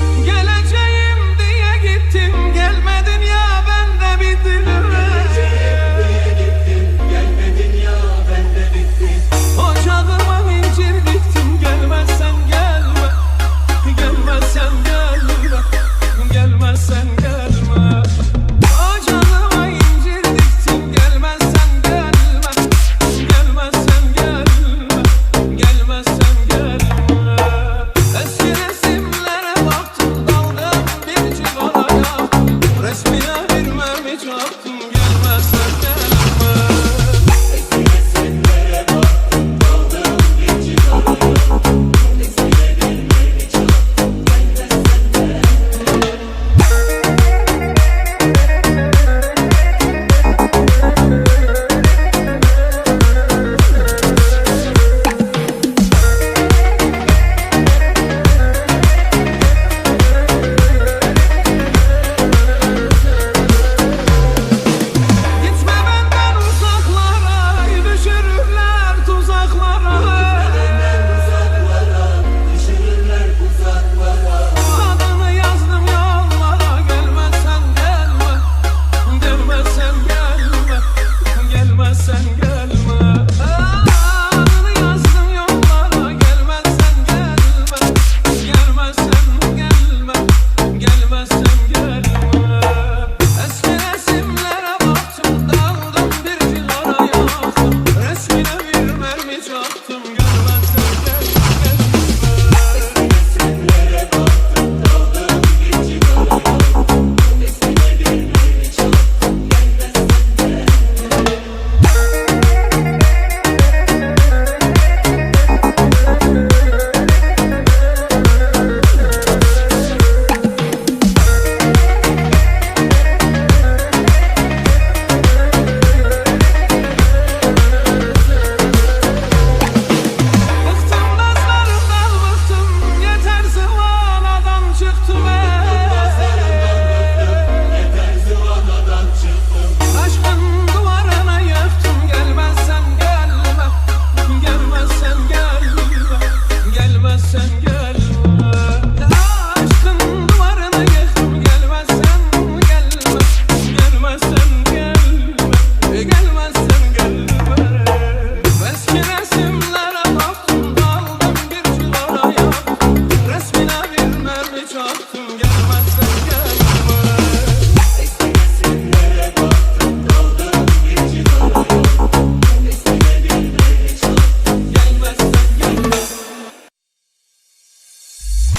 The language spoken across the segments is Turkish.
Yeah.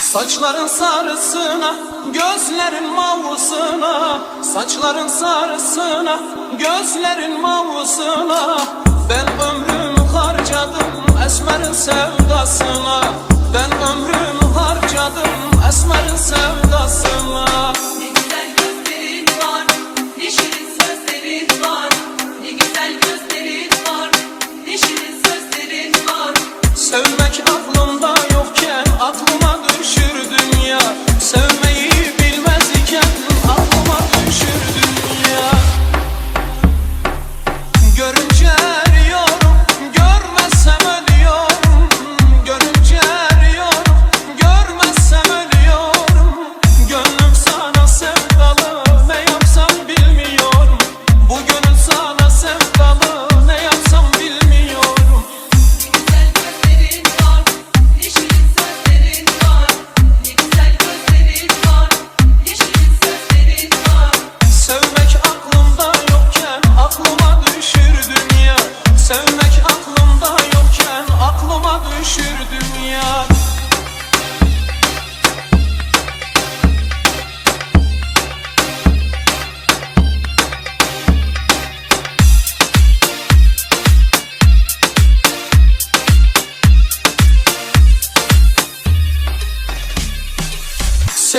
Saçların sarısına, gözlerin mavusuna. Saçların sarısına, gözlerin mavusuna. Ben ömrümü harcadım esmerin sevdasına. Ben ömrümü harcadım esmerin sevdasına.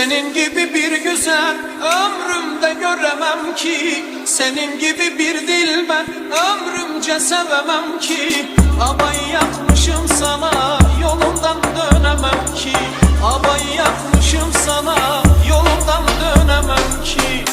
Senin gibi bir güzel ömrümde göremem ki. Senin gibi bir dil ben ömrümce sevemem ki. Abay yapmışım sana yolundan dönemem ki. Abay yapmışım sana yolundan dönemem ki.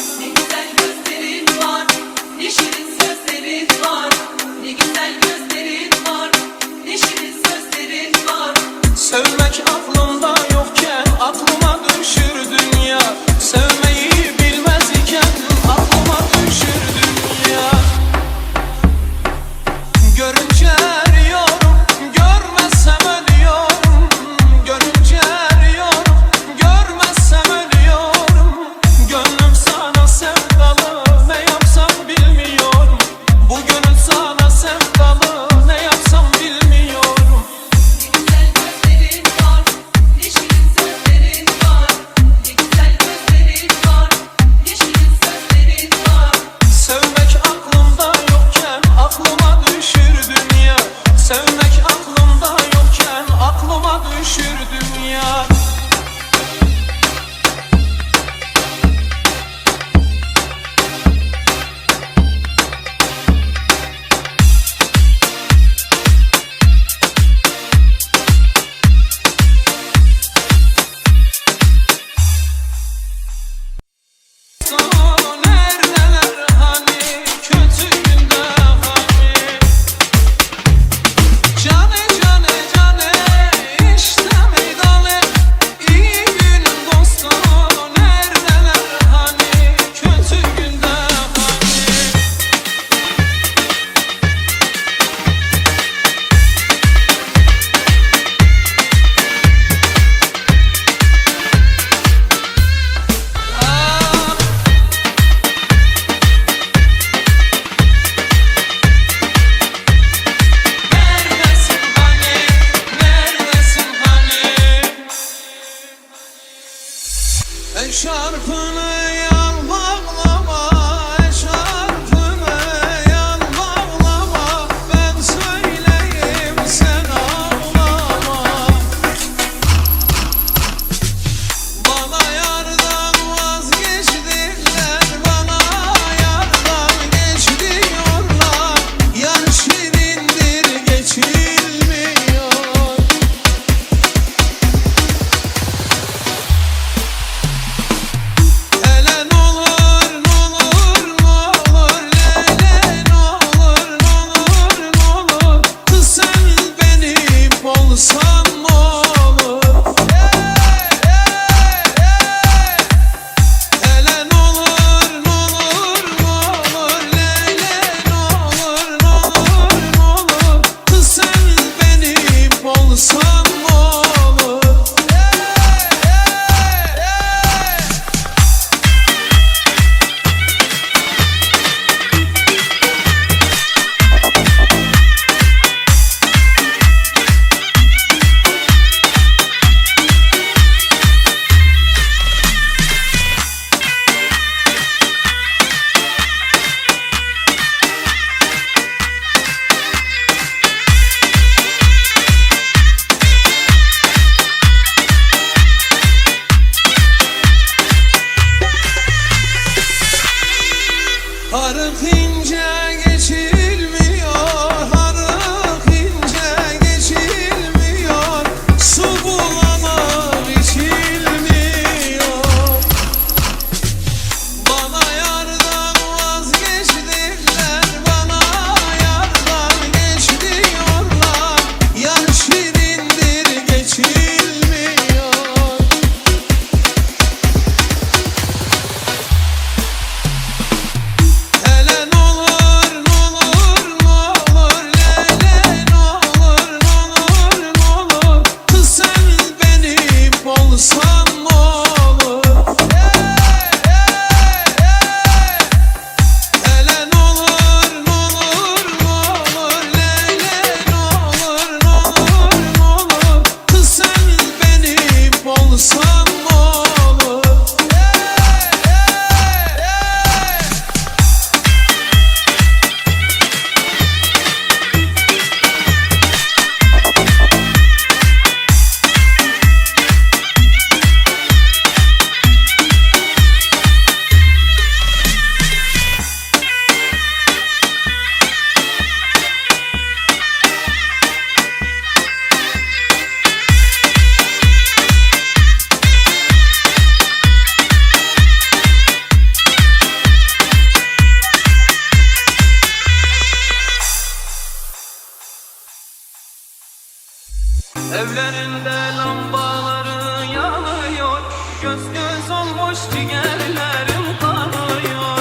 Göz göz olmuş ciğerlerim kanıyor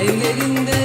Ellerinde